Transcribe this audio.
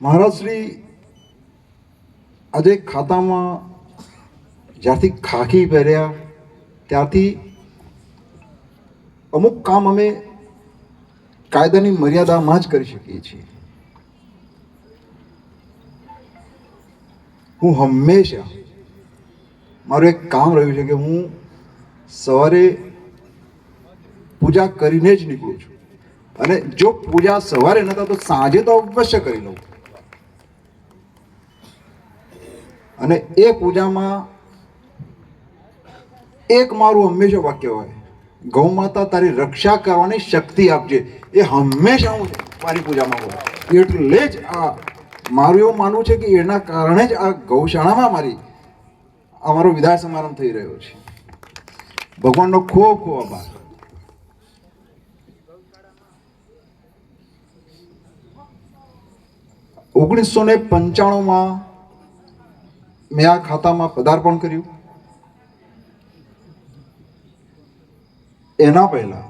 મહારાજ શ્રી આજે ખાતામાં જ્યારથી ખાખી પહેર્યા, ત્યારથી અમુક કામ અમે કાયદાની મર્યાદામાં જ કરી શકીએ છીએ. હું હંમેશા મારું એક કામ રહ્યું છે કે હું સવારે પૂજા કરીને જ નીકળું છું. અને જો પૂજા સવારે નતા તો સાંજે તો અવશ્ય કરી લઉં. અને એ પૂજામાં એક મારું હંમેશા વાક્ય હોય, ગૌ માતા તારી રક્ષા કરવાની શક્તિ આપજે. એ હંમેશા હું મારી પૂજામાં હોય એટલે જ આ, મારું એવું માનવું છે કે એના કારણે જ આ ગૌશાળામાં મારી અમારો વિદાય સમારંભ થઈ રહ્યો છે. ભગવાનનો ખૂબ ખૂબ આભાર. ઓગણીસો ને પંચાણુંમાં મેં આ ખાતામાં પદાર્પણ કર્યું. એના પહેલા